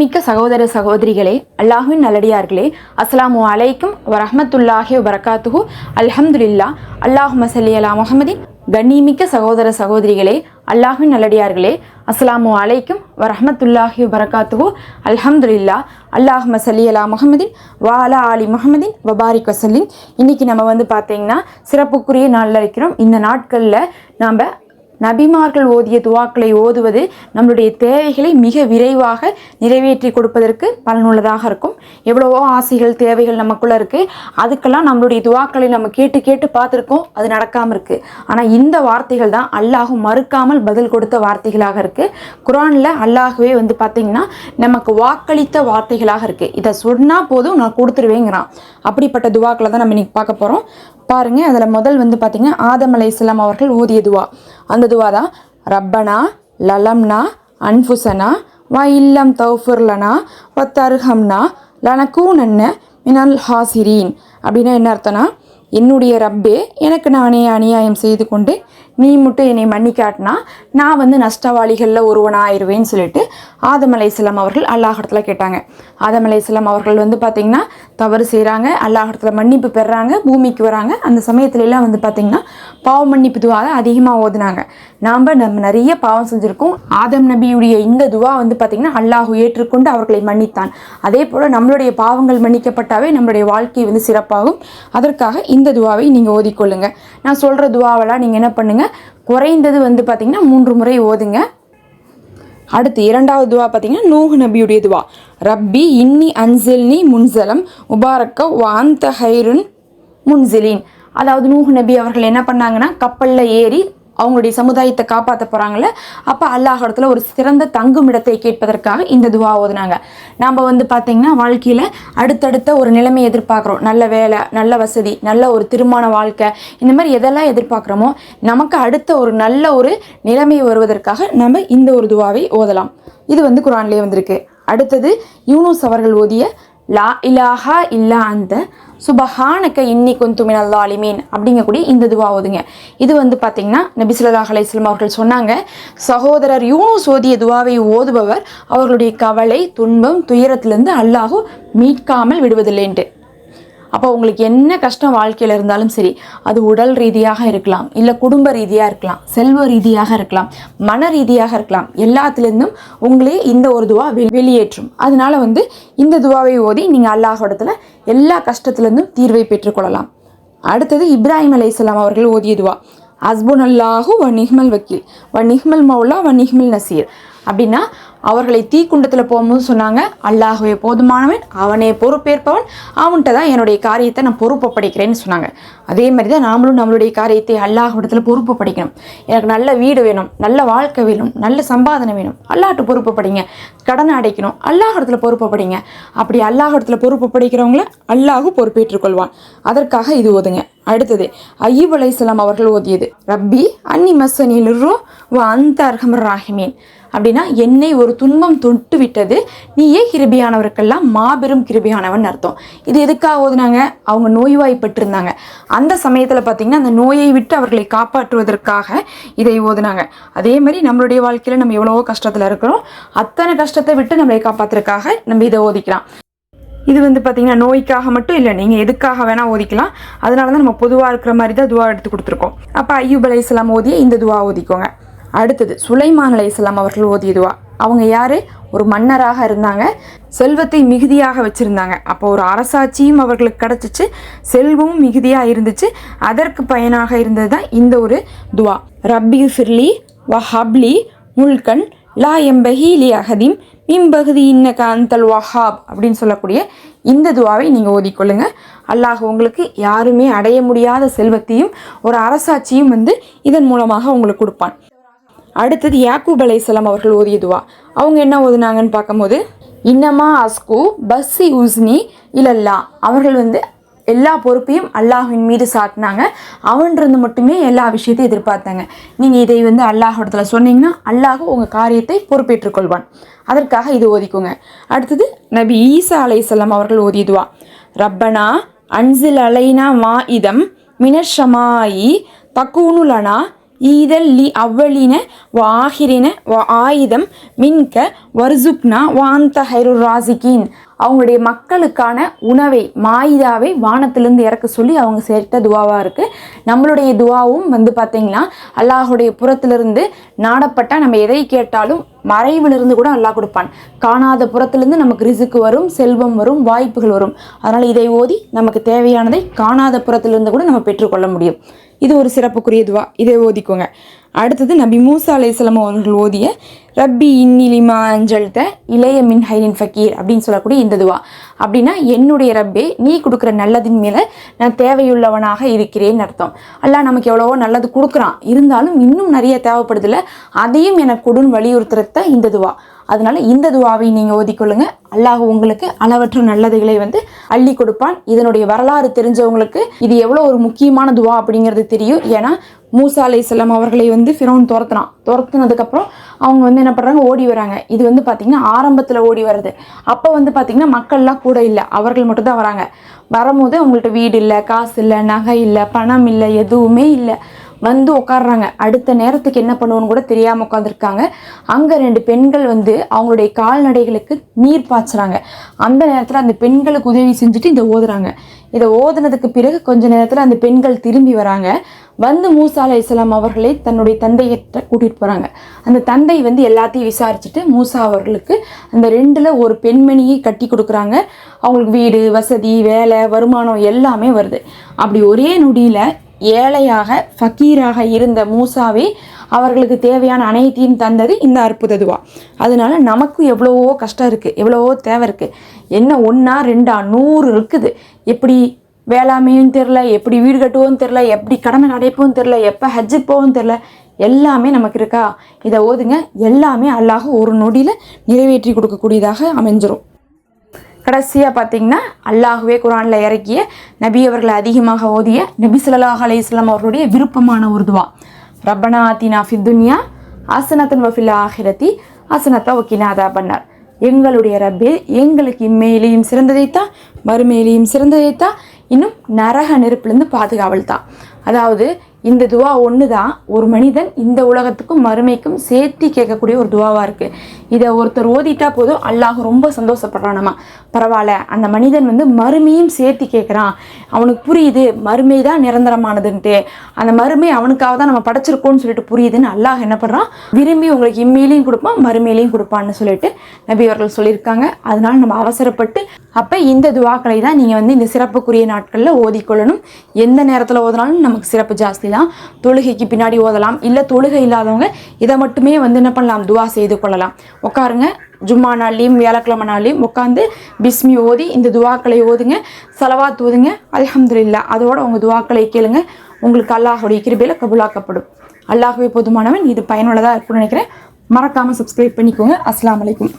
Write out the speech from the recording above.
மிக்க சகோதர சகோதரிகளே அல்லாஹுவின் நல்லடியார்களே அஸ்லாம் அலைக்கும் வரஹமத்துல்லாஹி வரகாத்துஹு அல்ஹம்துலில்லா அல்லாஹு மசல்லி அலா முகமதின் கண்ணிமிக்க சகோதர சகோதரிகளே அல்லாஹுவின் நல்லடியார்களே அஸ்ஸலாமு அலைக்கும் வரஹமத்துல்லாஹி வரகாத்துஹு அல்ஹம்துல்லா அல்லாஹ் மசல்லி அலா முஹம்மதின் வாலா ஆலி முகமதின் வபாரிக் வசல்லின் இன்னைக்கு நம்ம வந்து பார்த்தீங்கன்னா சிறப்புக்குரிய நாளில் இருக்கிறோம். இந்த நாட்களில் நாம் நபிமார்கள் ஓதிய துவாக்களை ஓதுவது நம்மளுடைய தேவைகளை மிக விரைவாக நிறைவேற்றி கொடுப்பதற்கு பலனுள்ளதாக இருக்கும். எவ்வளவோ ஆசைகள் தேவைகள் நமக்குள்ள இருக்கு. அதுக்கெல்லாம் நம்மளுடைய துவாக்களை நம்ம கேட்டு கேட்டு பார்த்துருக்கோம். அது நடக்காமல் இருக்கு. ஆனால் இந்த வார்த்தைகள் தான் அல்லாஹும் மறுக்காமல் பதில் கொடுத்த வார்த்தைகளாக இருக்கு. குரானில் அல்லாஹுவே வந்து பார்த்தீங்கன்னா நமக்கு வாக்களித்த வார்த்தைகளாக இருக்கு. இதை சொன்னா போதும் நான் கொடுத்துருவேங்கிறான். அப்படிப்பட்ட துவாக்களை தான் நம்ம இன்னைக்கு பார்க்க போகிறோம் பாருங்க அதில் முதல் வந்து பார்த்திங்கன்னா ஆதம் அலைஹிஸ்ஸலாம் அவர்கள் ஓதிய துவா. அந்த துவா தான் ரப்பனா லலம்னா அன்ஃபுசனா வ இல்லம் தௌஃபுர்லனா வ தர்ஹம்னா லனக்கூனன்ன மினல் ஹாசிரீன். அப்படின்னா என்ன அர்த்தம்னா என்னுடைய ரப்பே எனக்கு நானே அநியாயம் செய்து கொண்டு நீ மட்டும் என்னை மன்னிக்காட்டினா நான் வந்து நஷ்டவாளிகளில் ஒருவனாயிருவேன்னு சொல்லிட்டு ஆதம் அலைஹிஸ்ஸலாம் அவர்கள் அல்லாஹத்தில் கேட்டாங்க. ஆதம் அலைஹிஸ்ஸலாம் அவர்கள் வந்து பார்த்திங்கன்னா தவறு செய்கிறாங்க அல்லாஹத்தில் மன்னிப்பு பெறாங்க பூமிக்கு வராங்க. அந்த சமயத்துலலாம் வந்து பார்த்திங்கன்னா பாவ மன்னிப்பு துவாவை அதிகமாக ஓதுனாங்க. நாம் நம்ம நிறைய பாவம் செஞ்சுருக்கோம். ஆதம் நபியுடைய இந்த துவா வந்து பார்த்திங்கன்னா அல்லாஹ் ஏற்றுக்கொண்டு அவர்களை மன்னித்தான். அதே போல் நம்மளுடைய பாவங்கள் மன்னிக்கப்பட்டாவே நம்மளுடைய வாழ்க்கை வந்து சிறப்பாகும். அதற்காக இந்த துவாவை நீங்கள் ஓதிக்கொள்ளுங்கள் நான் சொல்கிற துவாவெல்லாம் நீங்கள் என்ன பண்ணுங்கள் குறைந்தது வந்து பார்த்திங்கன்னா மூன்று முறை ஓதுங்க. அடுத்து இரண்டாவது துவா பார்த்தீங்கன்னா நூஹ் நபியுடைய துவா. ரப்பி இன்னி அன்சில்னி முன்சலம். உபாரக்க வாந்த ஹைருன் முன்சிலின். அதாவது நூஹ் நபி அவர்கள் என்ன பண்ணாங்கன்னா கப்பலில் ஏறி அவங்களுடைய சமுதாயத்தை காப்பாற்ற போகிறாங்கள அப்போ அல்லாஹிடத்தில் ஒரு சிறந்த தங்கும் இடத்தை கேட்பதற்காக இந்த துவா ஓதுனாங்க. நாம் வந்து பார்த்திங்கன்னா வாழ்க்கையில் அடுத்தடுத்த ஒரு நிலைமை எதிர்பார்க்குறோம். நல்ல வேலை நல்ல வசதி நல்ல ஒரு திருமண வாழ்க்கை இந்த மாதிரி எதெல்லாம் எதிர்பார்க்குறோமோ நமக்கு அடுத்த ஒரு நல்ல ஒரு நிலைமை வருவதற்காக நம்ம இந்த ஒரு துவாவை ஓதலாம். இது வந்து குரான்லேயே வந்திருக்கு. அடுத்தது யூனூஸ் அவர்கள் ஓதிய லா இலாஹா இல்லா அந்த சுபஹானக்க இன்னி குந்துமின் அல்லா அலிமீன் அப்படிங்கக்கூடிய இந்த துவா ஓதுங்க. இது வந்து பார்த்தீங்கன்னா நபிசுல்லா ஸல்லல்லாஹு அவர்கள் சொன்னாங்க. சகோதரர் யூனு சோதிய துவாவை ஓதுபவர் அவர்களுடைய கவலை துன்பம் துயரத்திலிருந்து அல்லாஹு மீட்காமல் விடுவதில்லைன்ட்டு. அப்போ உங்களுக்கு என்ன கஷ்டம் வாழ்க்கையில் இருந்தாலும் சரி அது உடல் ரீதியாக இருக்கலாம் இல்லை குடும்ப ரீதியாக இருக்கலாம் செல்வ ரீதியாக இருக்கலாம் மன ரீதியாக இருக்கலாம் எல்லாத்துலேருந்தும் உங்களே இந்த ஒரு துவா வெ- வெளியேற்றும். அதனால வந்து இந்த துவாவை ஓதி நீங்கள் அல்லாஹோடத்தில் எல்லா கஷ்டத்துலேருந்தும் தீர்வை பெற்றுக்கொள்ளலாம் அடுத்தது இப்ராஹிம் அலைஹிஸ்ஸலாம் அவர்கள் ஓதிய துவா அஸ்புன் அல்லாஹு வ நிஹ்மல் வக்கீல் வ நிஹ்மல் மௌலா வ நிஹ்மல் நசீர். அப்படின்னா அவர்களை தீக்குண்டத்தில் போகும்போது சொன்னாங்க அல்லாஹுவே போதுமானவன் அவனே பொறுப்பேற்பவன் அவன்கிட்ட தான் என்னுடைய காரியத்தை நான் பொறுப்பு படிக்கிறேன்னு சொன்னாங்க. அதே மாதிரி தான் நாமளும் நம்மளுடைய காரியத்தை அல்லாஹ்விடத்தில் பொறுப்பு படிக்கணும் எனக்கு நல்ல வீடு வேணும் நல்ல வாழ்க்கை வேணும் நல்ல சம்பாதனை வேணும். அல்லாட்டு பொறுப்பு படிங்க கடனை அடைக்கணும் அல்லாஹிடத்துல பொறுப்பு படிங்க அப்படி அல்லாஹுடத்தில் பொறுப்பு படிக்கிறவங்கள அல்லாஹு பொறுப்பேற்றுக்கொள்வான் அதற்காக இது ஓதுங்க. அடுத்தது ஐயூப் அலைஹிஸ்ஸலாம் அவர்கள் ஓதியது. ரப்பி அன்னி மஸ்ஸனில் ரூ வ அந்த அர்ஹமர் ராஹிமீன் அப்படின்னா என்னை ஒரு துன்பம் தொட்டு விட்டது. நீயே கிருபியானவருக்கெல்லாம் மாபெரும் கிருபியானவன் அர்த்தம். இது எதுக்காக ஓதுனாங்க அவங்க நோய்வாய்ப்பட்டிருந்தாங்க. அந்த சமயத்தில் பார்த்தீங்கன்னா அந்த நோயை விட்டு அவர்களை காப்பாற்றுவதற்காக இதை ஓதுனாங்க. அதே மாதிரி நம்மளுடைய வாழ்க்கையில் நம்ம எவ்வளவோ கஷ்டத்தில் இருக்கிறோம். அத்தனை கஷ்டத்தை விட்டு நம்மளை காப்பாற்றுறதுக்காக நம்ம இதை ஓதிக்கலாம். இது வந்து பார்த்தீங்கன்னா நோய்க்காக மட்டும் இல்லை நீங்கள் எதுக்காக வேணால் ஓதிக்கலாம். அதனால தான் நம்ம பொதுவாக இருக்கிற மாதிரி தான் துவா எடுத்து கொடுத்துருக்கோம். அப்போ ஐயூப் அலைஹிஸ்ஸலாம் ஓதிய இந்த துவா ஓதிக்கோங்க. அடுத்தது சுலைமான் அலைஹிஸ்ஸலாம் அவர்கள் ஓதியதுவா? அவங்க யார்? ஒரு மன்னராக இருந்தாங்க. செல்வத்தை மிகுதியாக வச்சுருந்தாங்க. அப்போ ஒரு அரசாட்சியும் அவர்களுக்கு கிடச்சிச்சு. செல்வமும் மிகுதியாக இருந்துச்சு. அதற்கு பயனாக இருந்தது தான் இந்த ஒரு துவா. ரப்பி ஃபிர்லி வஹப்லி முல்கன் லா எம்பஹி லி அகதீம் மிம்பகுதி இன்ன காந்தல் வஹாப் அப்படின்னு சொல்லக்கூடிய இந்த துவாவை நீங்கள் ஓதிக்கொள்ளுங்க. அல்லாஹ் உங்களுக்கு யாருமே அடைய முடியாத செல்வத்தையும் ஒரு அரசாட்சியும் வந்து இதன் மூலமாக உங்களுக்கு கொடுப்பான். அடுத்தது யாக்கூப் அலைசலாம் அவர்கள் ஓதியதுவா அவங்க என்ன ஓதுனாங்கன்னு பார்க்கும்போது இன்னமா அஸ்கு பஸ்ஸி உஸ்னி இல்லல்லா அவர்கள் வந்து எல்லா பொறுப்பையும் அல்லாஹின் மீது சாட்டினாங்க. அவன்றது மட்டுமே எல்லா விஷயத்தையும் எதிர்பார்த்தாங்க. நீங்கள் இதை வந்து அல்லாஹிடத்துல சொன்னீங்கன்னா அல்லாஹ் உங்கள் காரியத்தை பொறுப்பேற்றுக்கொள்வான் அதற்காக இது ஓதிக்கோங்க. அடுத்தது நபி ஈசா அலைசல்லாம் அவர்கள் ஓதியதுவா ரப்பனா அன்சில் அலைனா மா இதம் மினஷமாயி தக்கூனுலனா ஈதல் லி அவ்வளின வ வ ஆயுதம் மின்க வர்சுப்னா வாந்த ஹைரு ராசிகீன். அவங்களுடைய மக்களுக்கான உணவை மாயிதாவை வானத்திலிருந்து இறக்க சொல்லி அவங்க சேர்த்த துவாவாக இருக்குது நம்மளுடைய துவாவும் வந்து பார்த்திங்கன்னா அல்லாஹுடைய புறத்திலிருந்து நாடப்பட்டால் நம்ம எதை கேட்டாலும் மறைவிலிருந்து கூட அல்லாஹ் கொடுப்பான். காணாத புறத்திலிருந்து நமக்கு ரிசுக்கு வரும் செல்வம் வரும் வாய்ப்புகள் வரும். அதனால் இதை ஓதி நமக்கு தேவையானதை காணாத புறத்திலிருந்து கூட நம்ம பெற்றுக்கொள்ள முடியும். இது ஒரு சிறப்புக்குரிய துவா. இதை ஓதிக்கோங்க. அடுத்தது நபி மூசா அலையம் அவர்கள் ஓதிய ரப்பி இன்னிலிமா அஞ்சல்த இளைய மின் ஹைரின் ஃபக்கீர் அப்படின்னு சொல்லக்கூடிய இந்த துவா. அப்படின்னா என்னுடைய ரப்பே நீ கொடுக்குற நல்லதின் மேலே நான் தேவையுள்ளவனாக இருக்கிறேன்னு அர்த்தம். அல்லாஹ் நமக்கு எவ்வளவோ நல்லது கொடுக்குறான். இருந்தாலும் இன்னும் நிறைய தேவைப்படுதில்ல அதையும் எனக்கு கொடுன்னு வலியுறுத்துறத இந்த துவா. அதனால இந்த துவாவை நீங்கள் ஓதிக்கொள்ளுங்க அல்லாஹ் உங்களுக்கு அளவற்ற நல்லதுகளை வந்து அள்ளி கொடுப்பான். இதனுடைய வரலாறு தெரிஞ்சவங்களுக்கு இது எவ்வளோ ஒரு முக்கியமான துவா அப்படிங்கிறது தெரியும். ஏன்னா மூசா செல்லம் அவர்களை வந்து ஃபிரோன் துரத்துனான். துரத்துனதுக்கப்புறம் அவங்க வந்து என்ன பண்ணுறாங்க ஓடி வராங்க. இது வந்து பார்த்திங்கன்னா ஆரம்பத்தில் ஓடி வருது அப்போ வந்து பார்த்திங்கன்னா மக்கள்லாம் கூட இல்லை. அவர்கள் மட்டும்தான் வராங்க. வரும்போது அவங்கள்ட்ட வீடு இல்லை காசு இல்லை நகை இல்லை பணம் இல்லை எதுவுமே இல்லை. வந்து உட்காடுறாங்க அடுத்த நேரத்துக்கு என்ன பண்ணுவோன்னு கூட தெரியாமல் உட்காந்துருக்காங்க அங்கே ரெண்டு பெண்கள் வந்து அவங்களுடைய கால்நடைகளுக்கு நீர் பாய்ச்சுறாங்க. அந்த நேரத்தில் அந்த பெண்களுக்கு உதவி செஞ்சுட்டு இதை ஓதுறாங்க. இதை ஓதுனதுக்கு பிறகு கொஞ்ச நேரத்தில் அந்த பெண்கள் திரும்பி வராங்க. வந்து மூசா அலை இஸ்லாம் அவர்களை தன்னுடைய தந்தையிட்ட கூட்டிகிட்டு போகிறாங்க அந்த தந்தை வந்து எல்லாத்தையும் விசாரிச்சுட்டு மூசா அவர்களுக்கு அந்த ரெண்டில் ஒரு பெண்மணியை கட்டி கொடுக்குறாங்க. அவங்களுக்கு வீடு வசதி வேலை வருமானம் எல்லாமே வருது. அப்படி ஒரே நொடியில் ஏழையாக ஃபக்கீராக இருந்த மூசாவே அவர்களுக்கு தேவையான அனைத்தையும் தந்தது இந்த அற்புத துவா. அதனால நமக்கும் எவ்வளவோ கஷ்டம் இருக்குது எவ்வளவோ தேவை இருக்குது என்ன ஒன்றா ரெண்டா நூறு இருக்குது. எப்படி வேளாமையும் தெரில எப்படி வீடு கட்டுவோம் தெரில எப்படி கடனை அடைப்போம் தெரில எப்போ ஹஜ்ஜுக்கு போவோம் தெரில எல்லாமே நமக்கு இருக்கா? இதை ஓதுங்க எல்லாமே அல்லாஹ் ஒரு நொடியில் நிறைவேற்றி கொடுக்கக்கூடியதாக அமைஞ்சிரும். கடைசியாக பார்த்தீங்கன்னா அல்லாஹுவே குரானில் இறக்கிய நபி அவர்களை அதிகமாக ஓதிய நபி ஸல்லல்லாஹு அலைஹி அவர்களுடைய விருப்பமான உருதுவா ரப்பனா ஆத்தினா ஃபித்துன்யா ஆசனத்தன் வஃபில் ஆஹிரத்தி ஆசனத்தா ஒக்கினாதா பண்ணார் எங்களுடைய ரப்பே எங்களுக்கு இம்மையிலையும் சிறந்ததைத்தான் மறுமையிலையும் சிறந்ததைத்தான் இன்னும் நரக நெருப்புலேருந்து பாதுகாவல் தான் அதாவது இந்த துவா ஒன்று தான் ஒரு மனிதன் இந்த உலகத்துக்கும் மறுமைக்கும் சேர்த்து கேட்கக்கூடிய ஒரு துவாவாக இருக்குது இதை ஒருத்தர் ஓதிட்டா போதும் அல்லாஹ் ரொம்ப சந்தோஷப்படுறானாமா பரவாயில்ல அந்த மனிதன் வந்து மறுமையும் சேர்த்து கேட்குறான். அவனுக்கு புரியுது மறுமை தான் நிரந்தரமானதுன்ட்டு. அந்த மறுமை அவனுக்காக தான் நம்ம படைச்சிருக்கோம்னு சொல்லிட்டு புரியுதுன்னு அல்லாஹ் என்ன பண்ணுறான் விரும்பி உங்களுக்கு இம்மையிலையும் கொடுப்பான் மறுமையிலையும் கொடுப்பான்னு சொல்லிட்டு நபி அவர்கள் சொல்லியிருக்காங்க. அதனால் நம்ம அவசரப்பட்டு அப்போ இந்த துவாக்களை தான் நீங்கள் வந்து இந்த சிறப்புக்குரிய நாட்களில் ஓதிக்கொள்ளணும். எந்த நேரத்தில் ஓதினாலும் நமக்கு சிறப்பு ஜாஸ்தி தான் தொழுகைக்கு பின்னாடி ஓதலாம். இல்லை தொழுகை இல்லாதவங்க இதை மட்டுமே வந்து என்ன பண்ணலாம்? துவா செய்து கொள்ளலாம். உட்காருங்க. ஜும்மா நாள்லேயும் வியாழக்கிழமை நாள்லேயும் உட்காந்து பிஸ்மி ஓதி இந்த துவாக்களை ஓதுங்க. செலவாத் ஓதுங்க. அல்ஹம்துலில்லாஹ் அதோட உங்கள் துவாக்களை கேளுங்க. உங்களுக்கு அல்லாஹுடைய கிருபையில் கபுலாக்கப்படும். அல்லாஹுவே போதுமானவன். இது பயனுள்ளதாக இருக்கும்னு நினைக்கிறேன். மறக்காமல் சப்ஸ்கிரைப் பண்ணிக்கோங்க. அஸ்லாம் அலைக்கும்.